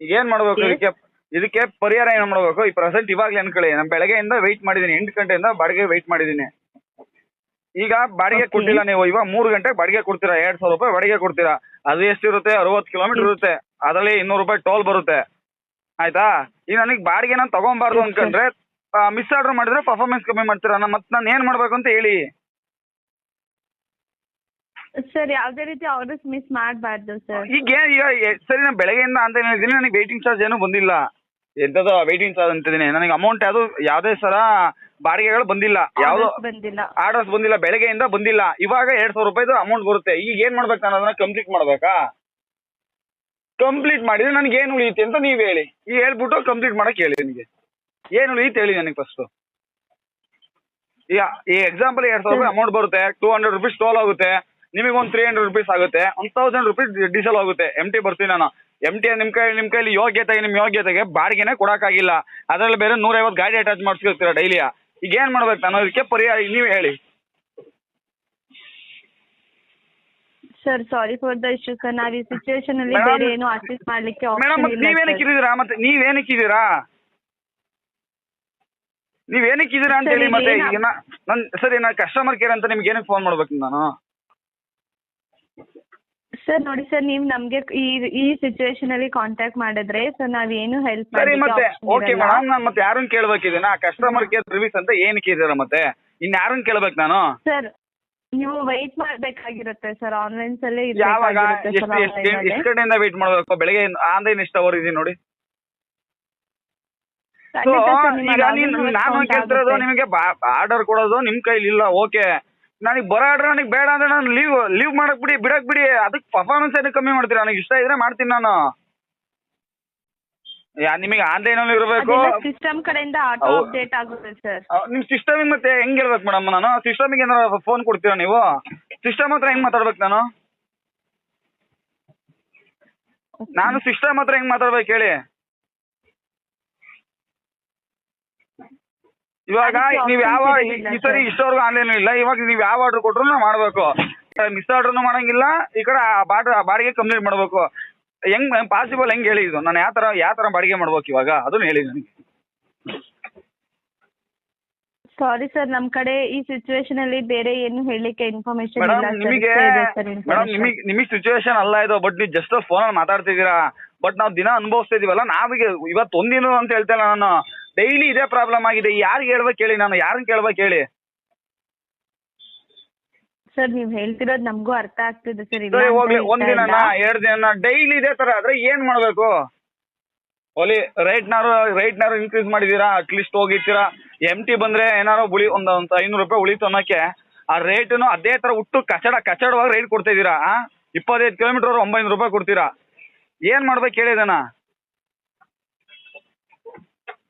ಈಗ ಏನ್ ಮಾಡ್ಬೇಕು? ಇದಕ್ಕೆ ಇದಕ್ಕೆ ಪರಿಹಾರ ಏನ್ ಮಾಡ್ಬೇಕು? ಈ ಪ್ರೆಸೆಂಟ್ ಇವಾಗ್ಲೇ ಅನ್ಕೊಳ್ಳಿ. ನಾನು ಬೆಳಗ್ಗೆಯಿಂದ ವೆಯ್ಟ್ ಮಾಡಿದೀನಿ. ಎಂಟು ಗಂಟೆಯಿಂದ ಬಾಡಿಗೆ ವೆಯ್ಟ್ ಮಾಡಿದೀನಿ. ಈಗ ಬಾಡಿಗೆ. ಕೊಟ್ಟಿಲ್ಲ ನೀವು. ಇವಾಗ ಮೂರು ಗಂಟೆ ಬಾಡಿಗೆ ಕೊಡ್ತೀರಾ? ಎರಡ್ ಸಾವಿರ ರೂಪಾಯಿ ಬಾಡಿಗೆ ಕೊಡ್ತೀರಾ? ಅದು ಎಷ್ಟಿರುತ್ತೆ? ಅರವತ್ ಕಿಲೋಮೀಟರ್ ಇರುತ್ತೆ. ಅದರಲ್ಲಿ ಇನ್ನೂರು ರೂಪಾಯಿ ಟೋಲ್ ಬರುತ್ತೆ. ಆಯ್ತಾ? ಈಗ ನನಗೆ ಬಾಡಿಗೆನ ತಗೊಂಬಾರ್ದು Yes, sir. ಅನ್ಕೊಂಡ್ರೆ ಮಿಸ್ ಆರ್ಡರ್ ಮಾಡಿದ್ರೆ ಪರ್ಫಾರ್ಮೆನ್ಸ್ ಕಮ್ಮಿ ಮಾಡ್ತೀರಾ? ನಾನು ಮತ್ತೆ ನಾನು ಏನ್ ಮಾಡ್ಬೇಕು ಅಂತ ಹೇಳಿ. ಸರ್ ಯಾವುದೇ ರೀತಿ ಆರ್ಡರ್ಸ್ ಮಿಸ್ ಮಾಡಬಾರ್ದು ಸರ್. ಈಗ ಏನ್ ಈಗ ಎ- ಸರಿ ನಾನು ಬೆಳಗ್ಗೆಯಿಂದ ಅಂತ ಹೇಳಿದೀನಿ ನನಗೆ ವೇಟಿಂಗ್ ಚಾರ್ಜ್ ಏನೂ ಬಂದಿಲ್ಲ. ಎಂತದೋ ವೇಟಿಂಗ್ ಚಾರ್ಜ್ ಅಂತಿದ್ದೀನಿ ನನಗೆ ಅಮೌಂಟ್ ಯಾವುದು ಯಾವುದೇ ಸರ ಬಾಡಿಗೆಗಳು ಬಂದಿಲ್ಲ. ಯಾವ್ದು Orders ಬಂದಿಲ್ಲ. ಆರ್ಡರ್ಸ್ ಬಂದಿಲ್ಲ ಬೆಳಗ್ಗೆಯಿಂದ ಬಂದಿಲ್ಲ. ಇವಾಗ ಎರಡ್ ಸಾವಿರ ರೂಪಾಯಿದು ಅಮೌಂಟ್ ಬರುತ್ತೆ. ಈಗ ಏನ್ ಮಾಡ್ಬೇಕು ನಾನು ಅದನ್ನ ಕಂಪ್ಲೀಟ್ ಮಾಡ್ಬೇಕಾ? ಕಂಪ್ಲೀಟ್ ಮಾಡಿದ್ರೆ ನನಗೆ ಏನು ಉಳಿಯುತ್ತೆ ಅಂತ ನೀವ್ ಹೇಳಿ. ಈಗ ಹೇಳ್ಬಿಟ್ಟು ಕಂಪ್ಲೀಟ್ ಮಾಡಕ್ ಹೇಳಿ ನನಗೆ ಏನು ಉಳಿಯುತ್ತೆ ಹೇಳಿ ನನಗೆ ಫಸ್ಟ್ ಈಗ ಈ ಎಕ್ಸಾಂಪಲ್ ಎರಡ್ ಸಾವಿರ ರೂಪಾಯಿ ಅಮೌಂಟ್ ಬರುತ್ತೆ. ಟೂ ಹಂಡ್ರೆಡ್ ರುಪೀಸ್ ಟೋಲ್ ಆಗುತ್ತೆ ನಿಮಗೆ ಒಂದು ತ್ರೀ ಹಂಡ್ರೆಡ್ ರುಪೀಸ್ ಆಗುತ್ತೆ ಒನ್ ತೌಸಂಡ್ ರುಪೀಸ್ ಡೀಸೆಲ್ ಆಗುತ್ತೆ ಎಂ ಟಿ ಬರ್ತೀನಿ ನಾನು. ಎಂ ಟಿ ನಿಮ್ ಕೈ ನಿಮ್ ಕೈಲಿ ಯೋಗ್ಯತೆಗೆ ನಿಮ್ ಯೋಗ್ಯತೆಗೆ ಬಾಡಿಗೆನೆ ಕೊಡಕ್ಕಾಗಿಲ್ಲ. ಅದ್ರಲ್ಲಿ ಬೇರೆ ನೂರೈವತ್ತು ಗಾಡಿ ಅಟ್ಯಾಚ್ ಮಾಡಿಸ್ಕೊಳ್ತೀರಾ ಡೈಲಿ ಈಗ ಏನ್ ಮಾಡ್ಬೇಕು ನಾನು? ಇದಕ್ಕೆ ಪರಿಹಾರ ನೀವೇ ಹೇಳಿ. Sir sorry for the issue sir ನಾವು ಈ ಸಿಚುವೇಶನ್ ಅಲ್ಲಿ ಬೇರೆ ಏನು ಅಸಿಸ್ಟ್ ಮಾಡ್ಲಿಕ್ಕೆ ಮೇಡಮ್ ಮತ್ತೆ ನೀವೇನಕ್ಕೆ ಇದ್ದೀರಾ? ಮತ್ತೆ ನೀವೇನಕ್ಕೆ ಇದ್ದೀರಾ? ನೀವೇನಕ್ಕೆ ಇದ್ದೀರಾ ಅಂತ ಹೇಳಿ ಮತ್ತೆ ಈಗ ನಾ- ನನ್ ಸರಿ ನಾ ಕಸ್ಟಮರ್ ಕೇರ್ ಅಂತ ನಿಮ್ಗೆ ಏನಕ್ಕೆ ಫೋನ್ ಮಾಡ್ಬೇಕು ನಾನು? ಸರ್ ನೋಡಿ ಸರ್ ನೀವು ನಮ್ಗೆ ಈ ಈ ಸಿಚುವೇಶನ್ ಅಲ್ಲಿ ಕಾಂಟ್ಯಾಕ್ಟ್ ಮಾಡಿದ್ರೆ ಸರ್ ನಾವೇನು ಹೆಲ್ಪ್ ಸರಿ ಮತ್ತೆ ಓಕೆ ಮೇಡಮ್ ನಾನು ಮತ್ತೆ ಯಾರನ್ನ ಕೇಳ್ಬೇಕಿದ್ದೀನ ಕಸ್ಟಮರ್ ಕೇರ್ ಸರ್ವಿಸ್ ಅಂತ ಏನಕ್ಕೆ ಇದ್ದೀರಾ ಮತ್ತೆ? ಇನ್ ಯಾರನ್ನ ಕೇಳ್ಬೇಕು ನಾನು? ಸರ್ ನೀವು ವೈಟ್ ಮಾಡ್ಬೇಕಾಗಿರುತ್ತೆ ಸರ್ ಆನ್ಲೈನ್ಸ್ ಅಲ್ಲೇ ಯಾವಾಗ? ಎಷ್ಟು ಎಷ್ಟು ಆನ್ಲೈನ್ ಎಷ್ಟು ಕಡೆಯಿಂದ ವೇಟ್ ಮಾಡ್ಬೇಕು? ಬೆಳಗ್ಗೆ ಆನ್ಲೈನ್ ಎಷ್ಟು ಅವರ್ ಇದೆ ನೋಡಿ. ಸೊ ಈಗ ನೀನು ನಾನು ಕೇಳ್ತಿರೋದು ನಿಮಗೆ ಆರ್ಡರ್ ಕೊಡೋದು ನಿಮ್ ಕೈಲಿ ಇಲ್ಲ ಓಕೆ ನನಗೆ ಬರೋ ಆರ್ಡರ್ ನನಗೆ ಬೇಡ ಅಂದ್ರೆ ನಾನು ಲೀವ್ ಲೀವ್ ಮಾಡಕ್ ಬಿಡಿ ಬಿಡಕ್ ಬಿಡಿ. ಅದಕ್ಕೆ ಪರ್ಫಾರ್ಮೆನ್ಸ್ ಏನಕ್ಕೆ ಕಮ್ಮಿ ಮಾಡ್ತೀರಾ? ನನಗೆ ಇಷ್ಟ ಇದ್ರೆ ಮಾಡ್ತೀನಿ ನಾನು. ಯಾ ನಿಮಗೆ ಆನ್ಲೈನ್ ಅಲ್ಲಿ ಇರಬೇಕು. ಸಿಸ್ಟಮ್ ಕಡೆಯಿಂದ ಆಟೋ ಅಪ್ಡೇಟ್ ಆಗುತ್ತೆ ಸರ್ ನಿಮ್ ಸಿಸ್ಟಮ್ ಮತ್ತೆ ಹೆಂಗ್ ಹೇಳ್ಬೇಕು ಮೇಡಮ್ ನಾನು? ಸಿಸ್ಟಮಿಗೆ ಏನಾರ ಫೋನ್ ಕೊಡ್ತೀರಾ ನೀವು? ಸಿಸ್ಟಮ್ ಹತ್ರ ಹೆಂಗ್ ಮಾತಾಡ್ಬೇಕು ನಾನು? ನಾನು ಸಿಸ್ಟಮ್ ಹತ್ರ ಹೆಂಗ್ ಮಾತಾಡ್ಬೇಕು ಹೇಳಿ. ಇವಾಗ ನೀವ್ ಯಾವ ಈ- ಸರಿ. ಇಷ್ಟವರೆಗೂ ಆನ್ಲೈನ್ ಇಲ್ಲ. ಇವಾಗ ನೀವ್ ಯಾವ ಆರ್ಡರ್ ಕೊಟ್ರು ಮಾಡ್ಬೇಕು. ಮಿಸ್ ಆರ್ಡರ್ನು ಮಾಡಂಗಿಲ್ಲ. ಈ ಕಡೆ ಬಾಡಿಗೆ ಕಂಪ್ಲೀಟ್ ಮಾಡ್ಬೇಕು. ಹೆಂಗ್ ಪಾಸಿಬಲ್ ಹೆಂಗ್ ಹೇಳಿ ಇದು? ನಾನು ಯಾವ ತರ ಯಾವ ತರ ಬಾಡಿಗೆ ಮಾಡ್ಬೇಕು ಇವಾಗ? ಅದನ್ನ ಹೇಳಿ ನನಗೆ. ಸಾರಿ ಸರ್ ನಮ್ ಕಡೆ ಈ ಸಿಚುವೇಶನ್ ಅಲ್ಲಿ ಬೇರೆ ಏನು ಹೇಳಲಿಕ್ಕೆ ಇನ್ಫಾರ್ಮೇಶನ್ ಇಲ್ಲ ನಿಮಗೆ ಮೇಡಮ್. ನಿಮಗೆ ನಿಮಗೆ ಸಿಚುವೇಶನ್ ಅಲ್ಲ ಇದು ಬಟ್ ನೀವು ಜಸ್ಟ್ ಫೋನ್ ಅಲ್ಲಿ ಮಾತಾಡ್ತಿದ್ದೀರಾ. ಬಟ್ ನಾವು ದಿನ ಅನುಭವಿಸ್ತಾ ಇದೀವಲ್ಲ ನಾವೀಗ ಇವತ್ತು ಒಂದಿನ ಅಂತ ಹೇಳ್ತಾ ಇಲ್ಲ ನಾನು. ಡೈಲಿ ಇದೇ ಪ್ರಾಬ್ಲಮ್ ಆಗಿದೆ. ಯಾರು ಹೇಳ್ಬೇಕು ಹೇಳಿ ನಾನು. ಯಾರನ್ನ ಕೇಳ್ಬೇಕು ಹೇಳಿ ಸರ್ ನೀವ್ ಹೇಳ್ತಿರೋದ್ ನಮಗೂ ಅರ್ಥ ಆಗ್ತಿದೆ ಸರ್ ಇಲ್ಲ ಸರಿ ಹೋಗ್ಲಿ ಒಂದಿನ ಇಲ್ಲ. ಎರಡು ದಿನ ಡೈಲಿ ಇದೇ ತರ ಆದ್ರೆ ಏನ್ ಮಾಡ್ಬೇಕು? ಓಲಿ ರೈಟ್ನಾರು ರೈಟ್ನಾರು ಇನ್ಕ್ರೀಸ್ ಮಾಡಿದೀರಾ? ಅಟ್ಲೀಸ್ಟ್ ಹೋಗಿರ್ತೀರಾ ಎಂ ಟಿ ಬಂದ್ರೆ ಏನಾರು ಉಳಿ ಒಂದ್ ಒಂದ್ ಐನೂರು ರೂಪಾಯಿ ಉಳಿತು ಅನ್ನೋಕೆ ಆ ರೇಟ್ನು ಅದೇ ತರ ಹುಟ್ಟು ಕಚಡ ಕಚಡವಾಗಿ ರೇಟ್ ಕೊಡ್ತಾ ಇದೀರಾ ಇಪ್ಪತ್ತೈದು ಕಿಲೋಮೀಟರ್ ಒಂಬೈನೂರು ರೂಪಾಯಿ ಕೊಡ್ತೀರಾ? ಏನ್ ಮಾಡ್ಬೇಕು ಹೇಳಿ ಇದನ್ನ?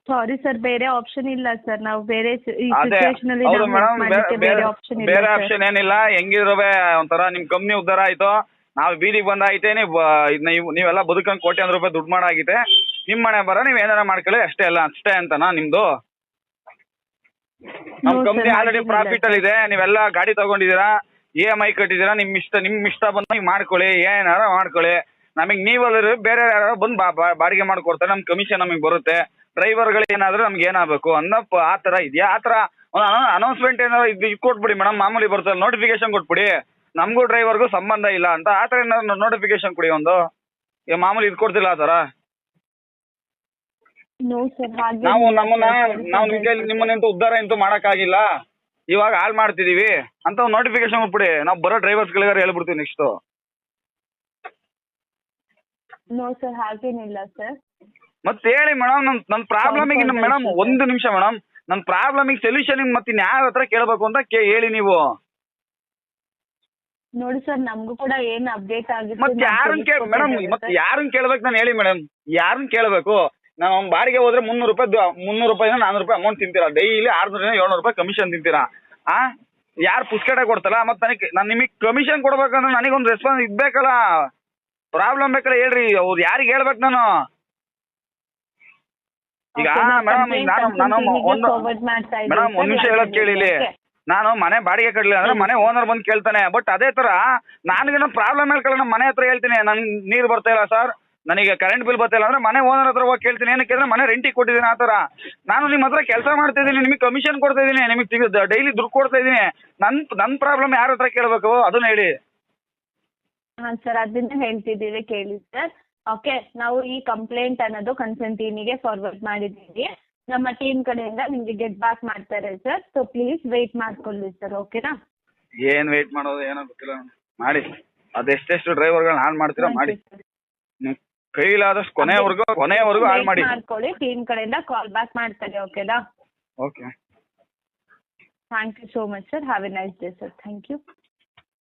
ಸಾರಿ ಸರ್ ಬೇರೆ ಆಪ್ಷನ್ ಇಲ್ಲ ಸರ್ ನಾವು ಬೇರೆ ಈ ಅದೇ ಅಲ್ಲಿ ಹೌದು ನಾವು ಮೇಡಮ್ ಮಾಡ್ಲಿಕ್ಕೆ ಬೇರೆ ಆಪ್ಷನ್ ಇಲ್ಲ ಬೇರೆ. ಆಪ್ಷನ್ ಏನಿಲ್ಲ. ಹೆಂಗಿರೋವೆ ಒಂಥರ ನಿಮ್ ಕಂಪ್ನಿ ಉದ್ದಾರ ಆಯ್ತು? ನಾವು ಬೀದಿಗೆ ಬಂದಾಯ್ತೆ ನೀವು ನೀವು ನೀವೆಲ್ಲ ಬದುಕಂಗ್ ಕೋಟ್ಯಾಂತರ ರೂಪಾಯಿ ದುಡ್ಡು ಮಾಡಾಗಿದೆ ನಿಮ್ ಮನೆ ಬರ ನೀವ್ ಏನಾರ ಮಾಡ್ಕೊಳ್ಳಿ ಅಷ್ಟೇ ಅಲ್ಲ ಅಷ್ಟೇ ಅಂತನಾ ನಿಮ್ದು? ನಮ್ ಕಂಪನಿ sir, ಕಂಪ್ನಿ ಆಲ್ರೆಡಿ ಹಾಗೇನಿಲ್ಲ ಪ್ರಾಫಿಟ್ ಅಲ್ಲಿ ಇದೆ ನೀವೆಲ್ಲ ಗಾಡಿ ತಗೊಂಡಿದ್ದೀರಾ ಇ ಎಂ ಐ ಕಟ್ಟಿದ್ದೀರಾ ನಿಮ್ ಇಷ್ಟ ನಿಮ್ ಇಷ್ಟ ಬಂದ ಮಾಡ್ಕೊಳ್ಳಿ ಏನಾರ ಮಾಡ್ಕೊಳ್ಳಿ. ನಮಗೆ ನೀವಲ್ಲ ಬೇರೆ ಯಾರು ಬಂದು ಬಾಡಿಗೆ ಮಾಡ್ಕೊಡ್ತಾರೆ ನಮ್ ಕಮಿಷನ್ ನಮಗೆ ಬರುತ್ತೆ. ಡ್ರೈವರ್ಗಳು ಏನಾದ್ರು ನಮ್ಗೆ ಏನಾಗಬೇಕು ಅನ್ನೋ ಆ ತರ ಇದೆಯಾ? ಆ ತರ ಅನೌನ್ಸ್ಮೆಂಟ್ ಏನಾದ್ರು ಇದು ಕೊಟ್ಬಿಡಿ ಮೇಡಮ್ ಮಾಮೂಲಿ ಬರ್ತದೆ ನೋಟಿಫಿಕೇಶನ್ ಕೊಟ್ಬಿಡಿ. ನಮಗೂ ಡ್ರೈವರ್ಗೂ ಸಂಬಂಧ ಇಲ್ಲ ಅಂತ ಆ ತರ ಏನಾದ್ರು ನೋಟಿಫಿಕೇಶನ್ ಕೊಡಿ ಒಂದು. ಈಗ ಮಾಮೂಲಿ ಇದು ಕೊಡ್ತಿಲ್ಲ ಆ ತರ. ನಾವು ನಮ್ಮನ್ನ ನಾವು ನಿಮ್ ಕೈಲಿ ಅಂತ ಉದ್ಧಾರ ಆಗಿಲ್ಲ ಮಾಡಕ್ಕಾಗಿಲ್ಲ. ಇವಾಗ ಹಾಳು ಮಾಡ್ತಿದೀವಿ. ಅಂತ ಒಂದು ನೋಟಿಫಿಕೇಶನ್ ಕೊಟ್ಬಿಡಿ. ನಾವು ಬರೋ ಡ್ರೈವರ್ಸ್ಗಳಿಗಾರ ಹೇಳ್ಬಿಡ್ತೀವಿ ನೆಕ್ಸ್ಟ್ ನೋ ಸರ್ ಹಾಗೇನಿಲ್ಲ ಸರ್ ಮತ್ತೆ ಹೇಳಿ ಮೇಡಮ್ ನನ್ ಪ್ರಾಬ್ಲಮ್ ಪ್ರಾಬ್ಲಮಿಗೆ ಮೇಡಮ್. ಒಂದು ನಿಮಿಷ ಮೇಡಮ್ ಪ್ರಾಬ್ಲಮ್ ಪ್ರಾಬ್ಲಮಿಗೆ ಸೊಲ್ಯೂಷನ್ ಮತ್ತೆ ಯಾರ ಹತ್ರ ಕೇಳಬೇಕು ಅಂತ ಕೇ ಹೇಳಿ ನೀವು. ನೋಡಿ ಸರ್ ನಮಗೂ ಕೂಡ ಏನ್ ಅಪ್ಡೇಟ್ ಆಗಿದೆ ಮತ್ತೆ ಯಾರನ್ನ ಕೇಳ ಮೇಡಮ್ ಮತ್ತೆ ಯಾರನ್ನ ಕೇಳ್ಬೇಕು ನಾನು ಹೇಳಿ ಮೇಡಮ್ ಯಾರನ್ನ ಕೇಳಬೇಕು? ನಾವು ಬಾಡಿಗೆ ಹೋದ್ರೆ ಮುನ್ನೂರು ರೂಪಾಯಿ ದು- ಮುನ್ನೂರು ರೂಪಾಯಿನ ನಾನ್ನೂರು ರೂಪಾಯಿ ಅಮೌಂಟ್ ತಿಂತೀರಾ? ಡೈಲಿ ಆರ್ನೂರಿಂದ ಏಳ್ನೂರು ರೂಪಾಯಿ ಕಮಿಷನ್ ತಿಂತೀರಾ? ಆ? ಯಾರು ಪುಸ್ತಕ ಕೊಡ್ತಲ್ಲ ಮತ್ತೆ ನನಗೆ ನಾನು ನಿಮಗೆ ಕಮಿಷನ್ ಕೊಡ್ಬೇಕಂದ್ರೆ ನನಗೊಂದು ರೆಸ್ಪಾನ್ಸ್ ಇದ್ಬೇಕಲ್ಲ ಪ್ರಾಬ್ಲಮ್ ಬೇಕಲ್ಲ ಹೇಳ್ರಿ ಅವ್ರು ಯಾರಿಗೆ ಹೇಳ್ಬೇಕು ನಾನು? ಈಗ ಮೇಡಮ್ ನಾನು ನಾನು ಒಂದು ಮೇಡಮ್ ಒಂದ್ ನಿಮಿಷ ಹೇಳೋದ್ ಕೇಳಿ ಇಲ್ಲಿ ನಾನು ಮನೆ ಬಾಡಿಗೆ ಕಟ್ಲಿಲ್ಲ ಅಂದ್ರೆ ಮನೆ ಓನರ್ ಬಂದ್ ಕೇಳ್ತಾನೆ. ಬಟ್ ಅದೇ ತರ ನನಗೇನೋ ಪ್ರಾಬ್ಲಮ್ ಹೇಳ್ಕೊಳ ನಮ್ಮ ಮನೆ ಹತ್ರ ಹೇಳ್ತೀನಿ. ನನ್ ನೀರು ಬರ್ತಾ ಇಲ್ಲ ಸರ್ ನನಗೆ ಕರೆಂಟ್ ಬಿಲ್ ಬರ್ತಾ ಇಲ್ಲ ಅಂದ್ರೆ ಮನೆ ಓನರ್ ಹತ್ರ ಹೋಗಿ ಕೇಳ್ತೀನಿ. ಏನಕ್ಕೆ ಅಂದ್ರೆ ಮನೆ ರೆಂಟಿಗೆ ಕೊಟ್ಟಿದ್ದೀನಿ ಆ ಥರ ನಾನು ನಿಮ್ ಹತ್ರ ಕೆಲಸ ಮಾಡ್ತಾ ಇದ್ದೀನಿ ನಿಮಗೆ ಕಮಿಷನ್ ಕೊಡ್ತಾ ಇದ್ದೀನಿ ನಿಮಗೆ ಡೈಲಿ ದುಡ್ಡು ಕೊಡ್ತಾ ಇದ್ದೀನಿ. ನನ್ ನನ್ ಪ್ರಾಬ್ಲಮ್ ಯಾರ ಹತ್ರ ಕೇಳಬೇಕು? ಅದನ್ನ ಹೇಳಿ. ಹಾಂ ಸರ್ ಅದನ್ನ ಹೇಳ್ತಿದ್ದೀವಿ ಕೇಳಿ ಸರ್ ಓಕೆ ನಾವು ಈ ಕಂಪ್ಲೇಂಟ್ ಅನ್ನೋದು ಕನ್ಸರ್ನ್ ಟೀಮಿಗೆ ಫಾರ್ವರ್ಡ್ ಮಾಡಿದ್ದೀವಿ. ನಮ್ಮ ಟೀಮ್ ಕಡೆಯಿಂದ ನಿಮಗೆ ಗೆಟ್ ಬ್ಯಾಕ್ ಮಾಡ್ತಾರೆ ಸರ್ ಸೊ ಪ್ಲೀಸ್ ವೆಯ್ಟ್ ಮಾಡ್ಕೊಳ್ಳಿ ಸರ್ ಓಕೆನಾ ಏನು ವೇಟ್ ಮಾಡೋದು ಏನೋ ಗೊತ್ತಿಲ್ಲ. ಮಾಡಿ. ಅದೆಷ್ಟೆಷ್ಟು ಡ್ರೈವರ್ಗಳನ್ನ ಹಾಳು ಮಾಡ್ತೀರಾ ಮಾಡಿ. ಕೈಲಾದಷ್ಟು ಕೊನೆವರೆಗೂ ಕೊನೆಯವರೆಗೂ ಹಾಳು ಮಾಡಿ. ಮಾಡ್ಕೊಳ್ಳಿ ಟೀಮ್ ಕಡೆಯಿಂದ ಕಾಲ್ ಬ್ಯಾಕ್ ಮಾಡ್ತಾರೆ ಓಕೆನಾ okay thank you so much sir have a nice day sir thank you